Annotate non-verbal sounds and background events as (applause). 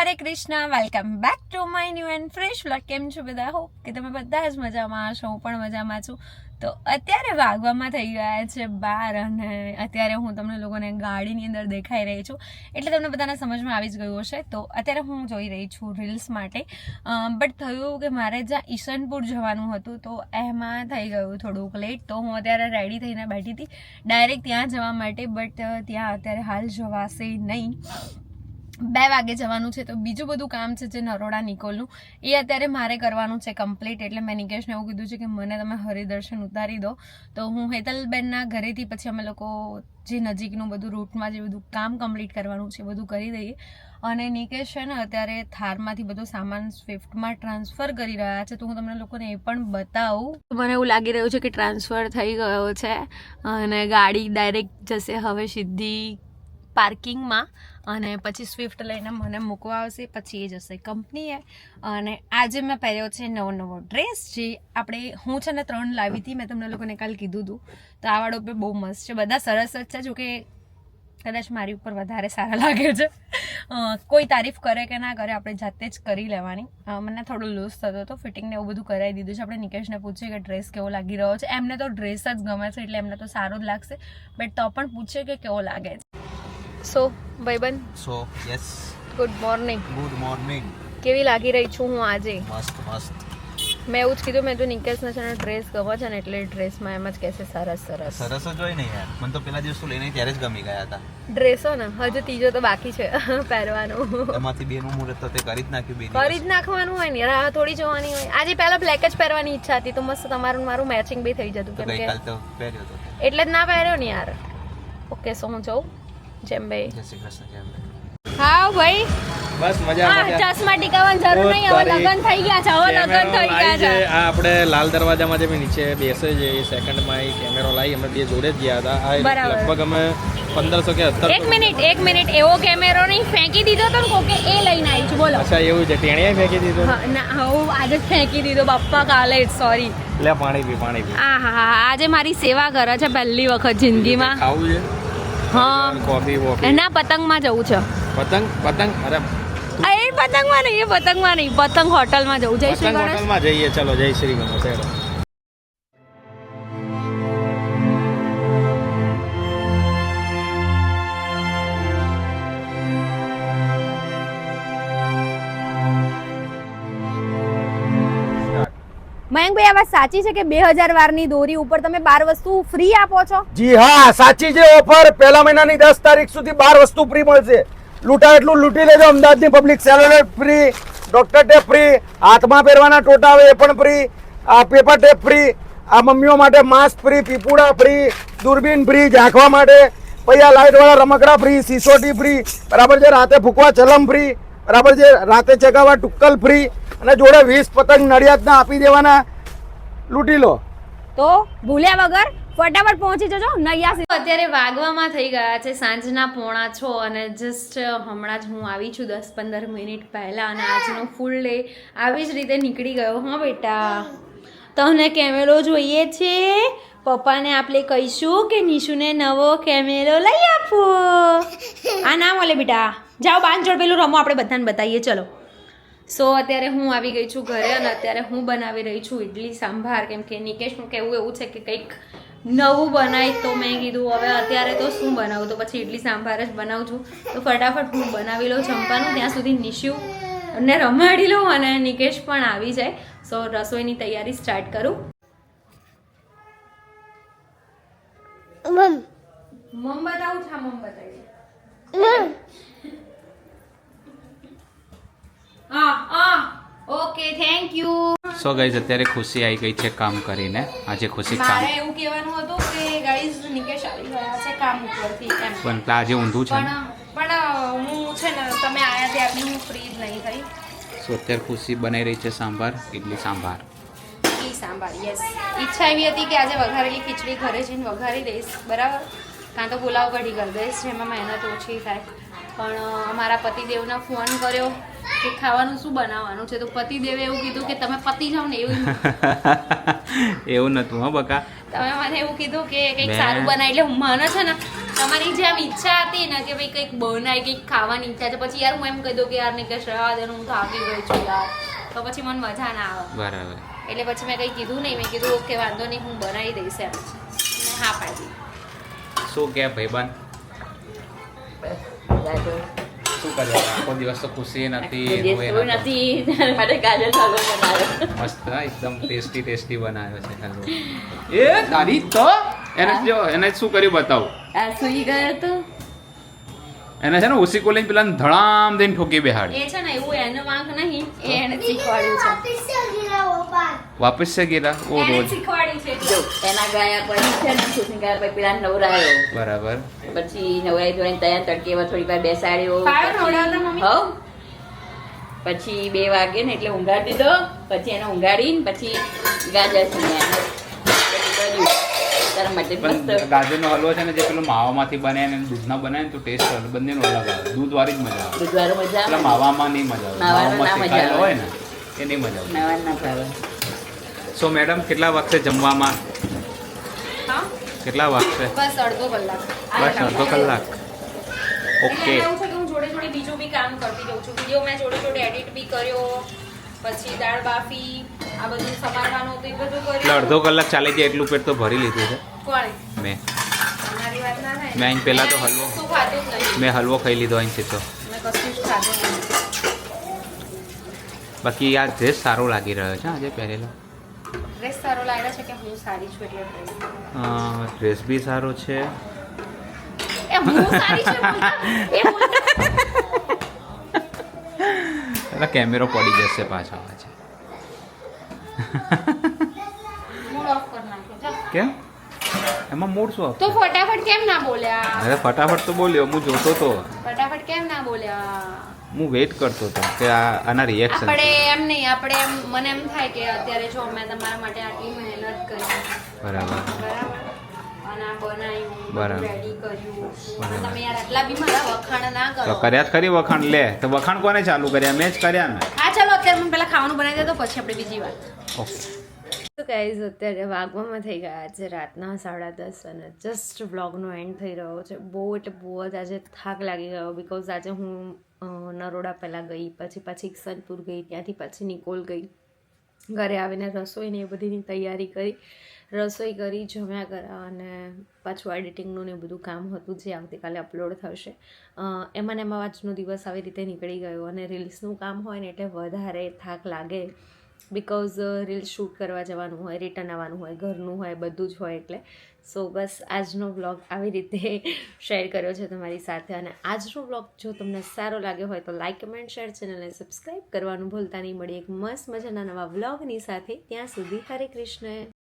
Hare Krishna welcome back to my new and fresh vlog કેમ છો બધા? Hope કે તમે બધા જ મજામાં હશો હું પણ મજામાં છું. તો અત્યારે વાગવામાં થઈ ગયા છે બાર અને અત્યારે હું તમને લોકોને ગાડીની અંદર દેખાઈ રહી છું. એટલે તમને બધાને સમજમાં આવી જ ગયું હશે. તો અત્યારે હું જોઈ રહી છું રીલ્સ માટે. બટ થયું કે મારે જ્યાં ઈશનપુર જવાનું હતું, તો એમાં થઈ ગયું થોડુંક લેટ તો હું અત્યારે રેડી થઈને બેઠી હતી. ડાયરેક્ટ ત્યાં જવા માટે બટ ત્યાં અત્યારે હાલ જવાશે નહીં. બે વાગે જવાનું છે, તો બીજું બધું કામ છે જે નરોડા નિકોલનું એ અત્યારે મારે કરવાનું છે કમ્પ્લીટ એટલે મેં નિકેશને એવું કીધું છે કે મને તમે હરિદર્શન ઉતારી દો. તો હું હેતલબેનના ઘરેથી પછી અમે લોકો જે નજીકનું બધું રૂટમાં જે બધું કામ કમ્પ્લીટ કરવાનું છે, બધું કરી દઈએ. અને નિકેશ છે ને અત્યારે થારમાંથી બધો સામાન સ્વિફ્ટમાં ટ્રાન્સફર કરી રહ્યા છે, તો હું તમને લોકોને એ પણ બતાવું. મને એવું લાગી રહ્યું છે કે ટ્રાન્સફર થઈ ગયો છે અને ગાડી ડાયરેક્ટ જશે હવે સીધી પાર્કિંગમાં અને પછી સ્વિફ્ટ લઈને મને મૂકવા આવશે, પછી એ જશે કંપનીએ. અને આજે મેં પહેર્યો છે નવો નવો ડ્રેસ, જે આપણે હું છે ને ત્રણ લાવી હતી, મેં તમને લોકોને કાલ કીધું હતું. તો આ વાળો બી બહુ મસ્ત છે. બધા સરસ જ છે જોકે કદાચ મારી ઉપર વધારે સારા લાગે છે. કોઈ તારીફ કરે કે ના કરે, આપણે જાતે જ કરી લેવાની. મને થોડું લૂઝ થતો હતો ફિટિંગને એવું બધું કરાવી દીધું છે. આપણે નિકેશને પૂછીએ કે ડ્રેસ કેવો લાગી રહ્યો છે. એમને તો ડ્રેસ જ ગમે છે, એટલે એમને તો સારો જ લાગશે. બટ તો પણ પૂછે કે કેવો લાગે છે. સો ભાઈબંધ? So yes good morning good morning કેવી લાગી રહી છું હું આજે? મસ્ત મસ્ત. મેં એવું જ કીધું મેં તો નિકેશને છે ને ડ્રેસ ગમે છે ને એટલે ડ્રેસમાં એમ જ કહેશે સરસ સરસ. સરસ જ હોય ને યાર. મને તો પેલા દિવસ તો લઈને ત્યારે જ ગમી ગયા હતા. ડ્રેસો ને? હજુ ત્રીજો તો બાકી છે (laughs) પહેરવાનું. એમાંથી બેનું મુહૂર્ત તો તે કરી જ નાખ્યું બે કરી જ નાખવાનું હોય ને રાહ થોડી જોવાની હોય. આજે પહેલા બ્લેક જ પહેરવાની ઈચ્છા હતી તો મસ્ત તમારું મારું મેચિંગ બી થઈ જતું કેમ કે તો પહેર્યો હતો એટલે જ ના પહેર્યો ને યાર. ઓકે સો હું જઉં. જેમ જય શ્રી કૃષ્ણ જય હા ભાઈ. બસ મજા હા મજા ચશ્મા ટીકાવાની જરૂર નહીં હવે લગન થઈ ગયા છે હવે લગન થઈ ગયા છે. આ આપણે લાલ દરવાજામાં જે નીચે બેસે છે એ સેકન્ડમાં એ કેમેરો લાવી અમે બે જોડે જ ગયા હતા. આ લગભગ અમે પંદરસો કે સત્તર એક મિનિટ એક મિનિટ એવો કેમેરો નહીં ફેંકી દીધો તો કોકે એ લઈને આવી છું બોલો. અચ્છા એવું છે ટેણીએ ફેંકી દીધો? ના હું આજે જ ફેંકી દીધો બાપ્પા કાલે સોરી લે પાણી પી પાણી પી. આ હા હા આજે મારી સેવા કરે છે પહેલી વખત જિંદગીમાં. ખાવું છે? હા. કોફી વોફી. એના પતંગમાં જવું છે. પતંગ? પતંગ? અરે. એ પતંગમાં નહીં એ પતંગમાં નહીં. પતંગ હોટલમાં જવું. જય શ્રી પતંગ ગણેશ. હોટલમાં જઈએ. ચલો જય શ્રી ગણેશ. મયંકભાઈ આ વાત સાચી છે કે બે હજાર વારની દોરી ઉપર તમે બાર વસ્તુ ફ્રી આપો છો? જી હા, સાચી છે ઓફર પહેલા મહિનાની દસ તારીખ સુધી બાર વસ્તુ ફ્રી મળશે. લૂંટા એટલું લૂંટી લેજો, અમદાવાદની public seller free doctor tape free હાથમાં પહેરવાના ટોટા આવે એ પણ ફ્રી આ પેપર ટેપ ફ્રી આ મમ્મીઓ માટે માસ્ક ફ્રી પીપુડા ફ્રી દૂરબીન ફ્રી ઝાંખવા માટે પછી આ લાઇટવાળા રમકડા ફ્રી સિસોટી ફ્રી બરાબર છે, રાતે ફૂકવા ચલમ ફ્રી બરાબર છે, રાતે ચગાવવા ટુક્કલ ફ્રી અને જોડે વીસ પતંગ નડિયાદના આપી દેવાના. લૂંટી લો. તો ભૂલ્યા વગર ફટાફટ પહોંચી જજો નૈયા અત્યારે વાગવામાં થઈ ગયા છે સાંજના પોણા છ અને જસ્ટ હમણાં જ હું આવી છું દસ પંદર મિનિટ પહેલાં અને આજનો ફૂલ ડે આવી જ રીતે નીકળી ગયો. હા બેટા? તમને કેમેરો જોઈએ છે? પપ્પાને આપણે કહીશું કે નિશુને નવો કેમેરો લઈ આપો. આ ના મળે બેટા. જાઓ બાંધ જોડ પેલું રમો આપણે બધાને બતાવીએ. ચલો. સો અત્યારે હું આવી ગઈ છું ઘરે અને અત્યારે હું બનાવી રહી છું ઇડલી સાંભાર. કેમ કે નિકેશનું કહેવું એવું છે કે કંઈક નવું બનાવી તો મેં કીધું હવે અત્યારે તો શું બનાવું? તો પછી ઇડલી સાંભાર જ બનાવું છું. તો ફટાફટ હું બનાવી લઉં જમવાનું. ત્યાં સુધી નિશુ ને રમાડી લઉં અને નિકેશ પણ આવી જાય. સો રસોઈની તૈયારી સ્ટાર્ટ કરું. મમ. બતાવું છા મમ બતાવી યુ સો ગાઈઝ અત્યારે ખુશી આવી ગઈ છે કામ કરીને. આજે ખુશી કામ મારે એવું કહેવાનું હતું કે ગાઈઝ નિકેશ આવી ગયા છે કામ ઉપરથી એમ. પણ આજે ઊંધું છે પણ હું છે ને તમે આયા ત્યારની હું ફ્રી જ નહીં થઈ. સો અત્યારે ખુશી બનાવી રહી છે સાંભાર. ઇડલી સાંભાર? ઇડલી સાંભાર યસ ઈચ્છા એવી હતી કે આજે વઘારેલી ખીચડી ઘરે જઈને વઘારી દઈશ. બરાબર? કાં તો પુલાવ કઢી કરી દઈશ જેમાં મહેનત ઓછી થાય. પણ અમારા પતિદેવને ફોન કર્યો. કે ખાવાનું શું બનાવવાનું છે? તો પતિદેવે એવું કીધું કે તમે પતિ જાવ ને એવું (laughs) એવું નતું હો બકા. તમે મને એવું કીધું કે કંઈક સારું બનાય. એટલે મને છે ને તમારી જેમ ઈચ્છા હતી ને કે ભાઈ કંઈક બનાય કંઈક ખાવાની ઈચ્છા છે. પછી યાર હું એમ કહી દઉં કે યાર નિકેશ રહેવા દે ને હું થાકી ગઈ છું યાર. તો પછી મને મજા ના આવે. બરાબર. એટલે પછી મેં કંઈ કીધું નહીં. મેં કીધું ઓકે વાંધો નહીં હું બનાવી દઈશ એમ. હા પાડી શું કે ભાઈબંધ? શું કરે આખો દિવસ તો ખુશી નથી નથી માટે ગાજર હલવો બનાવ્યો મસ્ત એકદમ ટેસ્ટી ટેસ્ટી બનાવ્યો છે હલવો એ તારી તો એને જો એને શું કર્યું બતાવું આ સુઈ ગયો તો એને છે ને ઉસી કોલિંગ પેલા ધડામ દઈને ઠોકી બેહાડી. એ છે ને એવું એનો વાંક નહીં એ એને શીખવાડ્યું છે. વાપસ છે ગીરા? ઓ એને રોજ. શીખવાડ્યું છે જો એના ગયા પછી છે ને ગયા પછી પેલા નવરાયો. બરાબર. પછી નવરાઈ જોઈને તૈયાર તડકે એવા થોડી વાર બેસાડ્યો. પાયો પછી- બે વાગે ને એટલે ઊંઘાડી દીધો. પછી એને ઊંઘાડીને પછી ગાજર કર્યું. તારા માટે મસ્ત. ગાજરનો હલવો છે ને જે પેલો માવામાંથી બને ને દૂધના બને ને તો ટેસ્ટ બંનેનો અલગ આવે. દૂધ વાળી જ મજા આવે. દૂધવાળો મજા આવે. માવામાં નહીં મજા આવે. માવામાં મજા આવે. હોય ને એ નહીં મજા આવે. નવા ના ભાવે. સો મેડમ કેટલા વખતે જમવામાં? હા? કેટલા વખતે? બસ અડધો કલાક. બસ અડધો કલાક. ઓકે જોડે જોડે બીજું બી કામ કરતી રહું છું. વીડિયો મેં જોડે જોડે એડિટ બી કર્યો પછી દાળ બાફી આ બધું સમારવાનું હતું એ બધું એટલે કર્યું અડધો કલાક ચાલે છે એટલું પેટ તો ભરી લીધું છે. કોણે? મેં. મેં અહીં પહેલાં તો હલવો મેં હલવો ખાઈ લીધો અહીંથી તો. બાકી આ ડ્રેસ સારો લાગી રહ્યો છે આજે પહેરેલો. ડ્રેસ સારો લાગ્યો છે કે હું સારી છું એટલે ડ્રેસ ડ્રેસ બી સારો છે. એ હું સારી છું? એ એટલે (laughs) કેમેરો પડી જશે પાછો આજે મૂડ ઓફ કરી નાખ્યો ચાલ. કેમ? એમાં મૂડ શું તો ફટાફટ કેમ ના બોલ્યા અરે ફટાફટ તો બોલ્યો હું જોતો તો. ફટાફટ કેમ ના બોલ્યા હું વેઇટ કરતો હતો કે આ આના રિએક્શન આપણે એમ નહીં આપણે એમ મને એમ થાય કે અત્યારે જો મેં તમારા માટે આટલી મહેનત કરી. બરાબર. બરાબર. કર્યું જ ખરી વખાણ? લે તો વખાણ કોને ચાલુ કર્યા? મેં જ કર્યા ને. અત્યારે મને પેલા ખાવાનું બનાવી દે તો પછી આપણે બીજી વાત. ઓકે તો ગાઈઝ અત્યારે વાગવામાં થઈ ગયા છે રાતના સાડા દસ અને જસ્ટ વ્લોગનો એન્ડ થઈ રહ્યો છે. બહુ એટલે બહુ જ આજે થાક લાગી ગયો બિકોઝ આજે હું નરોડા પહેલાં ગઈ પછી પાછી સનપુર ગઈ ત્યાંથી પછી નિકોલ ગઈ. ઘરે આવીને રસોઈને એ બધીની તૈયારી કરી, રસોઈ કરી, જમ્યા કર્યા અને પાછું એડિટિંગનું ને બધું કામ હતું જે આવતીકાલે અપલોડ થશે. એમાં ને એમાં આજનો દિવસ આવી રીતે નીકળી ગયો અને રીલ્સનું કામ હોય ને એટલે વધારે થાક લાગે. બિકોઝ રીલ શૂટ કરવા જવાનું હોય રિટર્ન આવવાનું હોય, ઘરનું હોય, બધું જ હોય એટલે. સો બસ આજનો વ્લોગ આવી રીતે (laughs) શેર કર્યો છે તમારી સાથે. અને આજનો વ્લોગ જો તમને સારો લાગ્યો હોય તો લાઇક કમેન્ટ શેર ચેનલને સબસ્ક્રાઈબ કરવાનું ભૂલતા નહીં. મળી એક મસ્ત મજાના નવા વ્લોગની સાથે. ત્યાં સુધી હરે કૃષ્ણ.